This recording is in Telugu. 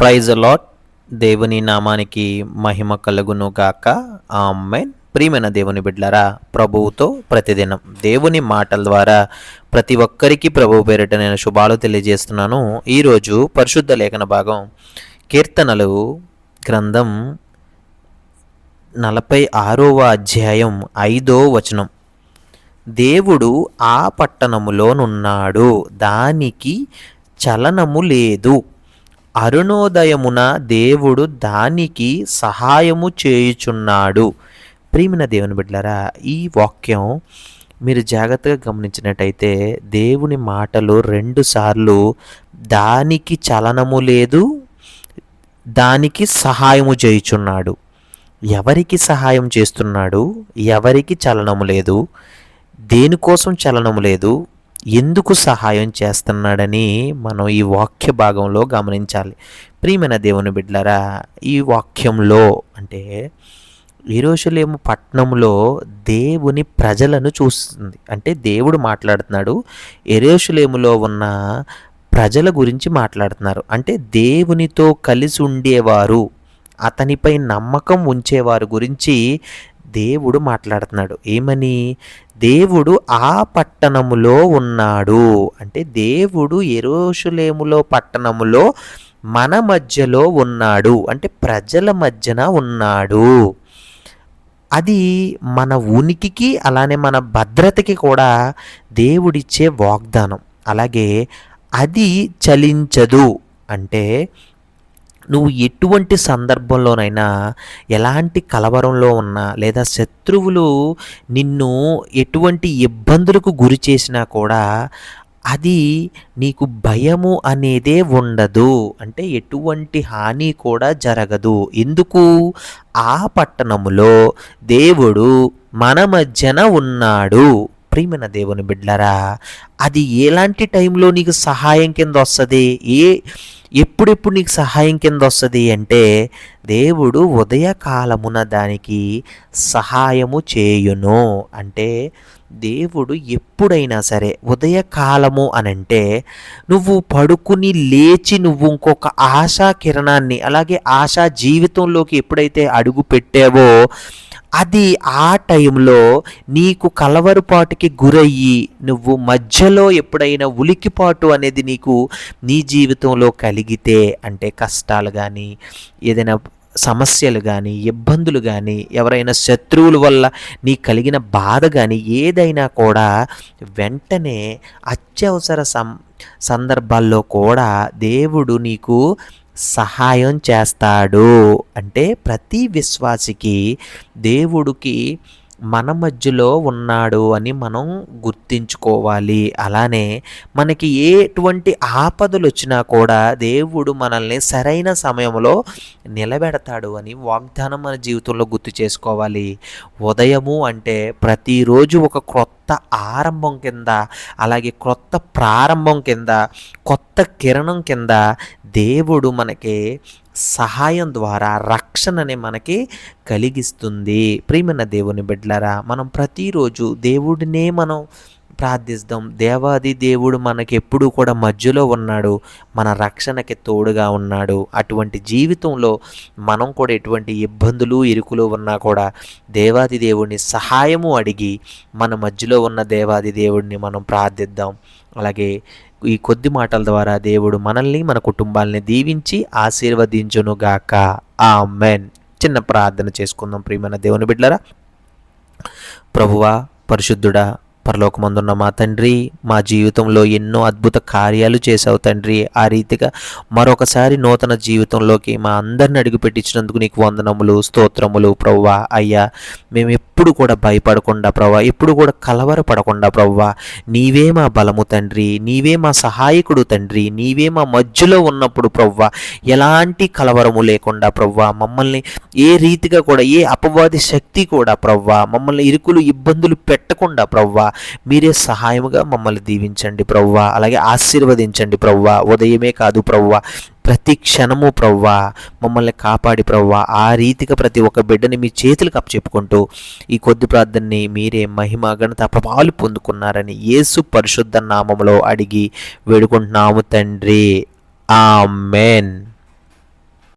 ప్రైజ్ లాట్ దేవుని నామానికి మహిమ కలుగును గాక. ఆమెన్. ప్రియమైన దేవుని బిడ్డలారా ప్రభువుతో ప్రతిదినం దేవుని మాటల ద్వారా ప్రతి ఒక్కరికి ప్రభువు పేరిట నేను శుభాలు తెలియజేస్తున్నాను. ఈరోజు పరిశుద్ధ లేఖన భాగం కీర్తనలు గ్రంథం నలభై ఆరవ అధ్యాయం ఐదో వచనం. దేవుడు ఆ పట్టణములోనున్నాడు దానికి చలనము లేదు. అరుణోదయమున దేవుడు దానికి సహాయము చేయుచున్నాడు. ప్రియమైన దేవుని బిడ్డలారా ఈ వాక్యం మీరు జాగ్రత్తగా గమనించినట్టయితే దేవుని మాటలు రెండుసార్లు దానికి చలనము లేదు దానికి సహాయము చేయుచున్నాడు. ఎవరికి సహాయం చేస్తున్నాడు? ఎవరికి చలనము లేదు? దేనికోసం చలనము లేదు? ఎందుకు సహాయం చేస్తున్నాడని మనం ఈ వాక్య భాగంలో గమనించాలి. ప్రియమైన దేవుని బిడ్డలారా ఈ వాక్యంలో అంటే ఈరోజులేము పట్టణంలో దేవుని ప్రజలను చూస్తుంది. అంటే దేవుడు మాట్లాడుతున్నాడు ఎరోషులేములో ఉన్న ప్రజల గురించి మాట్లాడుతున్నారు. అంటే దేవునితో కలిసి ఉండేవారు అతనిపై నమ్మకం ఉంచేవారి గురించి దేవుడు మాట్లాడుతున్నాడు. ఏమని? దేవుడు ఆ పట్టణములో ఉన్నాడు. అంటే దేవుడు ఎరోషులేములో పట్టణములో మన మధ్యలో ఉన్నాడు. అంటే ప్రజల మధ్యన ఉన్నాడు. అది మన ఉనికికి అలానే మన భద్రతకి కూడా దేవుడిచ్చే వాగ్దానం. అలాగే అది చలించదు. అంటే నువ్వు ఎటువంటి సందర్భంలోనైనా ఎలాంటి కలవరంలో ఉన్నా లేదా శత్రువులు నిన్ను ఎటువంటి ఇబ్బందులకు గురి చేసినా కూడా అది నీకు భయము అనేదే ఉండదు. అంటే ఎటువంటి హాని కూడా జరగదు. ఎందుకు? ఆ పట్టణములో దేవుడు మన మధ్యన ఉన్నాడు. ప్రియమైన దేవుని బిడ్డలరా అది ఎలాంటి టైంలో నీకు సహాయం కింద వస్తుంది? ఏ ఎప్పుడెప్పుడు నీకు సహాయం కింద వస్తుంది అంటే దేవుడు ఉదయకాలమున దానికి సహాయము చేయును. అంటే దేవుడు ఎప్పుడైనా సరే ఉదయకాలము అనంటే నువ్వు పడుకుని లేచి నువ్వు ఇంకొక ఆశా కిరణాన్ని అలాగే ఆశా జీవితంలోకి ఎప్పుడైతే అడుగు పెట్టావో అది ఆ టైంలో నీకు కలవరపాటుకి గురయ్యి నువ్వు మధ్యలో ఎప్పుడైనా ఉలికిపాటు అనేది నీకు నీ జీవితంలో కలిగితే అంటే కష్టాలు కానీ ఏదైనా సమస్యలు కానీ ఇబ్బందులు కానీ ఎవరైనా శత్రువుల వల్ల నీ కలిగిన బాధ కానీ ఏదైనా కూడా వెంటనే అత్యవసర సం సందర్భాల్లో కూడా దేవుడు నీకు సహాయం చేస్తాడు. అంటే ప్రతి విశ్వాసికి దేవుడికి మన మధ్యలో ఉన్నాడు అని మనం గుర్తించుకోవాలి. అలానే మనకి ఎటువంటి ఆపదలు వచ్చినా కూడా దేవుడు మనల్ని సరైన సమయంలో నిలబెడతాడు అని వాగ్దానం మన జీవితంలో గుర్తు చేసుకోవాలి. ఉదయము అంటే ప్రతిరోజు ఒక క్రొత్త ఆరంభం కింద అలాగే క్రొత్త ప్రారంభం కింద కొత్త కిరణం కింద దేవుడు మనకి సహాయం ద్వారా రక్షణని మనకి కలిగిస్తుంది. ప్రియమైన దేవుని బిడ్డలరా మనం ప్రతిరోజు దేవుడినే మనం ప్రార్థిస్తాం. దేవాది దేవుడు మనకి ఎప్పుడూ కూడా మధ్యలో ఉన్నాడు మన రక్షణకి తోడుగా ఉన్నాడు. అటువంటి జీవితంలో మనం కూడా ఎటువంటి ఇబ్బందులు ఇరుకులు ఉన్నా కూడా దేవాది దేవుడిని సహాయము అడిగి మన మధ్యలో ఉన్న దేవాది దేవుడిని మనం ప్రార్థిద్దాం. అలాగే ఈ కొద్ది మాటల ద్వారా దేవుడు మనల్ని మన కుటుంబాలని దీవించి ఆశీర్వదించునుగాక. ఆ మెన్ చిన్న ప్రార్థన చేసుకుందాం ప్రియమైన దేవుని బిడ్డలరా. ప్రభువా పరిశుద్ధుడా పరలోకమందున్న మా తండ్రి మా జీవితంలో ఎన్నో అద్భుత కార్యాలు చేసావు తండ్రి. ఆ రీతిగా మరొకసారి నూతన జీవితంలోకి మా అందరిని అడుగుపెట్టించినందుకు నీకు వందనములు స్తోత్రములు ప్రవ్వా. అయ్యా మేము ఎప్పుడు కూడా భయపడకుండా ప్రవ్వా ఎప్పుడు కూడా కలవరపడకుండా ప్రవ్వా. నీవే మా బలము తండ్రి నీవే మా సహాయకుడు తండ్రి నీవే మా మధ్యలో ఉన్నప్పుడు ప్రవ్వా. ఎలాంటి కలవరము లేకుండా ప్రవ్వా మమ్మల్ని ఏ రీతిగా కూడా ఏ అపవాది శక్తి కూడా ప్రవ్వా మమ్మల్ని ఇరుకులు ఇబ్బందులు పెట్టకుండా ప్రవ్వా. మీరే సహాయముగా మమ్మల్ని దీవించండి ప్రవ్వా. అలాగే ఆశీర్వదించండి ప్రవ్వా. ఉదయమే కాదు ప్రవ్వా. ప్రతి క్షణము ప్రవ్వా. మమ్మల్ని కాపాడి ప్రవ్వా. ఆ రీతిగా ప్రతి ఒక్క బిడ్డని మీ చేతులకు అప్పచెప్పుకుంటూ ఈ కొద్ది ప్రార్థనని మీరే మహిమ ఘనత ప్రభావాలు పొందుకున్నారని యేసు పరిశుద్ధ నామములో అడిగి వేడుకుంటున్నాము తండ్రి. ఆమెన్.